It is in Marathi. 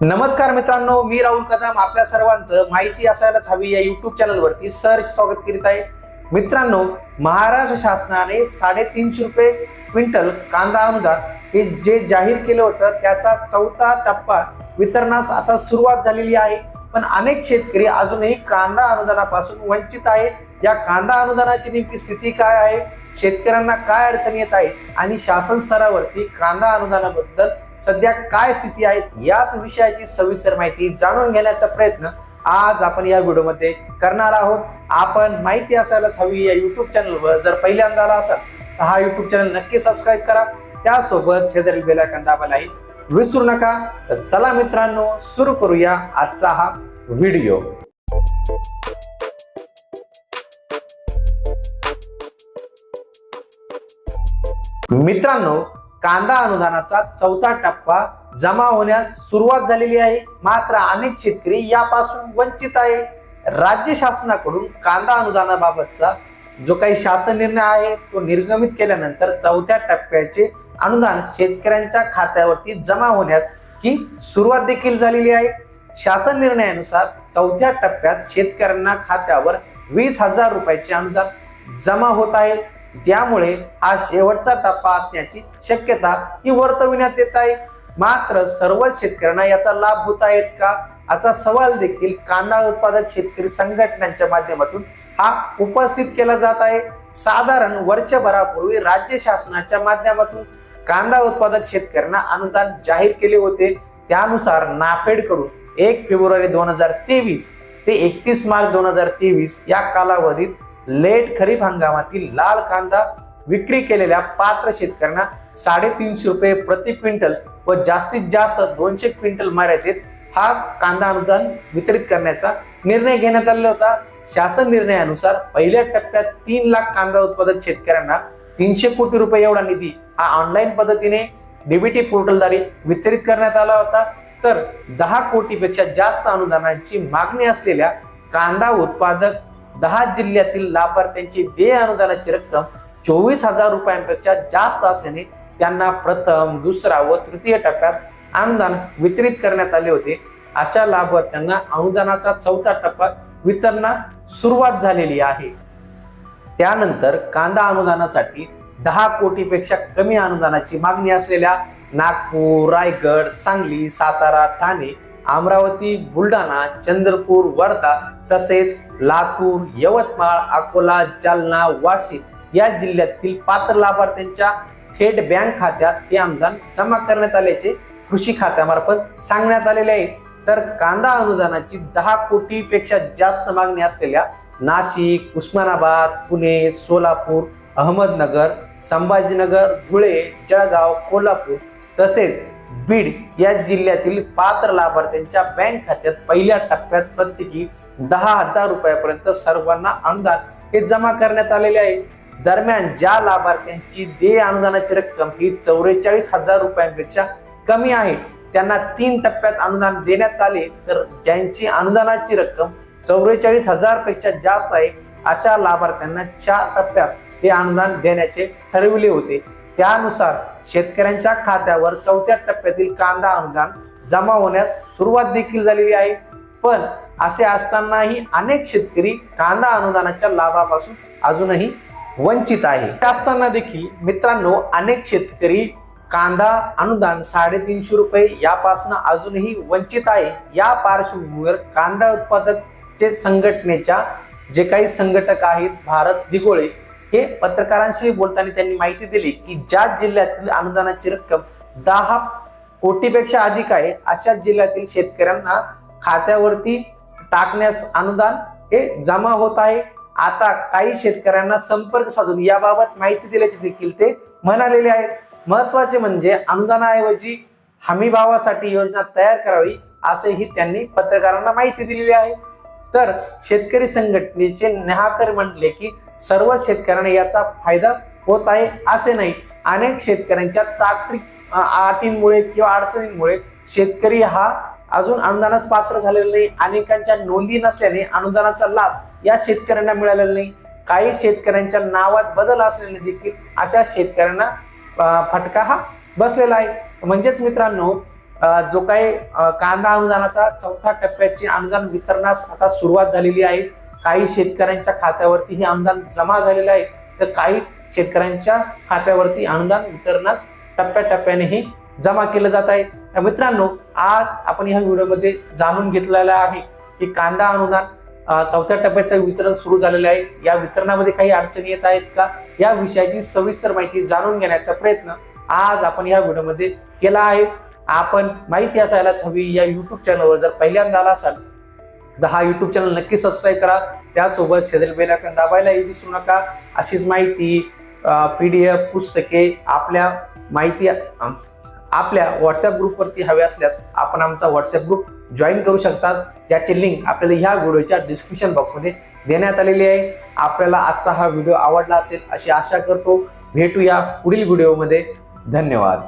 नमस्कार मित्रांनो मी राहुल कदम. आपल्या सर्वांचं माहिती असायलाच हवी या युट्यूब चॅनलवरती सर स्वागत करीत आहे. मित्रांनो महाराष्ट्र शासनाने साडेतीनशे रुपये क्विंटल कांदा अनुदान हे जे जाहीर केलं होतं त्याचा चौथा टप्पा वितरणास आता सुरुवात झालेली आहे. पण अनेक शेतकरी अजूनही कांदा अनुदानापासून वंचित आहे. या कांदा अनुदानाची नेमकी स्थिती काय आहे? शेतकऱ्यांना काय अडचणी येत आहे? आणि शासन स्तरावरती कांदा अनुदानाबद्दल सध्या काय स्थिती आहे याच विषयाची सविस्तर माहिती जाणून घेण्याचा प्रयत्न आज आपण या व्हिडिओमध्ये करणार आहोत. आपण माहिती असायलाच हवी या युट्यूब चॅनलवर जर पहिल्यांदा आला असाल तर हा युट्यूब चॅनल नक्की सबस्क्राईब करा. त्यासोबत शेजारील बेलायकन आयकॉन दाबायलाही विसरू नका. तर चला मित्रांनो सुरू करूया आजचा हा व्हिडिओ. मित्रांनो कांदा अनुदानाचा चौथा टप्पा जमा होण्यास सुरुवात झालेली आहे. मात्र अनेक शेतकरी यापासून वंचित आहे. राज्य शासनाकडून कांदा अनुदानाबाबतचा जो काही शासन निर्णय आहे तो निर्गमित केल्यानंतर चौथ्या टप्प्याचे अनुदान शेतकऱ्यांच्या खात्यावरती जमा होण्यास ही सुरुवात देखील झालेली आहे. शासन निर्णयानुसार चौथ्या टप्प्यात शेतकऱ्यांना खात्यावर वीस हजार रुपयाचे अनुदान जमा होत आहे. त्यामुळे हा शेवटचा टप्पा असण्याची शक्यता ही वर्तविण्यात येत आहे. मात्र सर्वच शेतकऱ्यांना याचा लाभ होत आहेत का? असा सवाल देखील कांदा उत्पादक शेतकरी संघटनांच्या माध्यमातून हा उपस्थित केला जात आहे. साधारण वर्षभरापूर्वी राज्य शासनाच्या माध्यमातून कांदा उत्पादक शेतकऱ्यांना अनुदान जाहीर केले होते. त्यानुसार नाफेडकडून एक फेब्रुवारी दोन हजार तेवीस ते एकतीस मार्च दोन हजार तेवीस या कालावधीत लेट खरीप हंगामातील लाल कांदा विक्री केलेल्या पात्र शेतकऱ्यांना साडेतीनशे रुपये प्रति क्विंटल व जास्तीत जास्त दोनशे क्विंटल मर्यादेत हा कांदा अनुदान वितरित करण्याचा निर्णय घेण्यात आलेला होता. शासन निर्णयानुसार पहिल्या टप्प्यात तीन लाख कांदा उत्पादक शेतकऱ्यांना तीनशे कोटी रुपये एवढा निधी हा ऑनलाईन पद्धतीने डीबीटी पोर्टलद्वारे वितरित करण्यात आला होता. तर दहा कोटीपेक्षा जास्त अनुदानाची मागणी असलेल्या कांदा उत्पादक दहा जिल्ह्यातील लाभार्थ्यांची देय अनुदानाची रक्कम चोवीस हजार रुपयांपेक्षा जास्त असल्याने त्यांना प्रथम दुसरा व तृतीय टप्प्यात अनुदान वितरित करण्यात आले होते. अशा लाभार्थ्यांना अनुदानाचा चौथा टप्पा वितरणात सुरुवात झालेली आहे. त्यानंतर कांदा अनुदानासाठी दहा कोटीपेक्षा कमी अनुदानाची मागणी असलेल्या नागपूर रायगड सांगली सातारा ठाणे अमरावती बुलढाणा चंद्रपूर वर्धा तसेच लातूर यवतमाळ अकोला जालना वाशिम या जिल्ह्यातील पात्र लाभार्थ्यांच्या थेट बँक खात्यात हे अनुदान जमा करण्यात आल्याचे कृषी खात्यामार्फत सांगण्यात आलेले आहे. तर कांदा अनुदानाची दहा कोटीपेक्षा जास्त मागणी असलेल्या नाशिक उस्मानाबाद पुणे सोलापूर अहमदनगर संभाजीनगर धुळे जळगाव कोल्हापूर तसेच बीड या जिल्ह्यातील पात्र लाभार्थ्यांच्या बँक खात्यात पहिल्या टप्प्यात प्रत्येकी दहा हजार रुपयापर्यंत सर्वांना अनुदान हे जमा करण्यात आलेले आहे. दरम्यान ज्या लाभार्थ्यांची देय अनुदानाची रक्कम ही चौवेचाळीस हजार रुपयांपेक्षा कमी आहे त्यांना तीन टप्प्यात अनुदान देण्यात आले तर ज्यांची अनुदानाची रक्कम चौवेचाळीस हजारपेक्षा जास्त आहे अशा लाभार्थ्यांना चार टप्प्यात हे अनुदान देण्याचे ठरविले होते. त्यानुसार शेतकऱ्यांच्या खात्यावर चौथ्या टप्प्यातील कांदा अनुदान जमा होण्यास सुरुवात देखील झालेली आहे. पण असे असतानाही अनेक शेतकरी कांदा अनुदानाच्या लाभापासून अजूनही वंचित आहे. असताना देखील मित्रांनो अनेक शेतकरी कांदा अनुदान साडेतीनशे रुपये यापासून अजूनही वंचित आहे. या पार्श्वभूमीवर कांदा उत्पादक संघटनेच्या जे काही संघटक आहेत भारत दिगोळे हे पत्रकारांशी बोलताना त्यांनी माहिती दिली की ज्या जिल्ह्यातील अनुदानाची रक्कम दहा कोटीपेक्षा अधिक आहे अशा जिल्ह्यातील शेतकऱ्यांना खात्यावरती टाकण्यास अनुदान हे जमा होत आहे. आता काही शेतकऱ्यांना संपर्क साधून याबाबत माहिती दिल्याचे देखील ते म्हणालेले आहेत. महत्त्वाचे म्हणजे अनुदानाऐवजी हमी भावासाठी योजना तयार करावी असेही त्यांनी पत्रकारांना माहिती दिलेली आहे. तर शेतकरी संघटनेचे नेहाकर म्हटले की सर्व शेतकऱ्यांना याचा फायदा होत आहे असे नाही. अनेक शेतकऱ्यांच्या तांत्रिक अटींमुळे किंवा अडचणींमुळे शेतकरी हा अजून अनुदानास पात्र झालेला नाही. अनेकांच्या नोंदी नसल्याने अनुदानाचा लाभ या शेतकऱ्यांना मिळालेला नाही. काही शेतकऱ्यांच्या नावात बदल असलेले देखील अशा शेतकऱ्यांना फटका हा बसलेला आहे. म्हणजेच मित्रांनो जो काही कांदा अनुदानाचा चौथा टप्प्याची अनुदान वितरणास आता सुरुवात झालेली आहे. काही शेतकऱ्यांच्या खात्यावरती हे अनुदान जमा झालेलं आहे तर काही शेतकऱ्यांच्या खात्यावरती अनुदान वितरणास टप्प्याटप्प्याने हे जमा केलं जात आहे. मित्रांनो आज आपण ह्या व्हिडिओमध्ये जाणून घेतलेलं आहे की कांदा अनुदान चौथ्या टप्प्याचं वितरण सुरू झालेलं आहे. या वितरणामध्ये काही अडचणी येत आहेत का? या विषयाची सविस्तर माहिती जाणून घेण्याचा प्रयत्न आज आपण या व्हिडिओमध्ये केला आहे. आपण माहिती असायलाच हवी या युट्यूब चॅनलवर जर पहिल्यांदा आला असाल तर हा चॅनल नक्की सबस्क्राईब करा. त्यासोबत शेजारी बेल आयकॉन दाबायलाही विसरू नका. अशीच माहिती पी डी एफ पुस्तके आपल्या माहिती आपल्या व्हॉट्सअप ग्रुपवरती हवे असल्यास आपण आमचा व्हॉट्सअप ग्रुप जॉईन करू शकतात. ज्याची लिंक आपल्याला ह्या व्हिडिओच्या डिस्क्रिप्शन बॉक्समध्ये देण्यात आलेली आहे. आपल्याला आजचा हा व्हिडिओ आवडला असेल अशी आशा करतो. भेटूया पुढील व्हिडिओमध्ये धन्यवाद.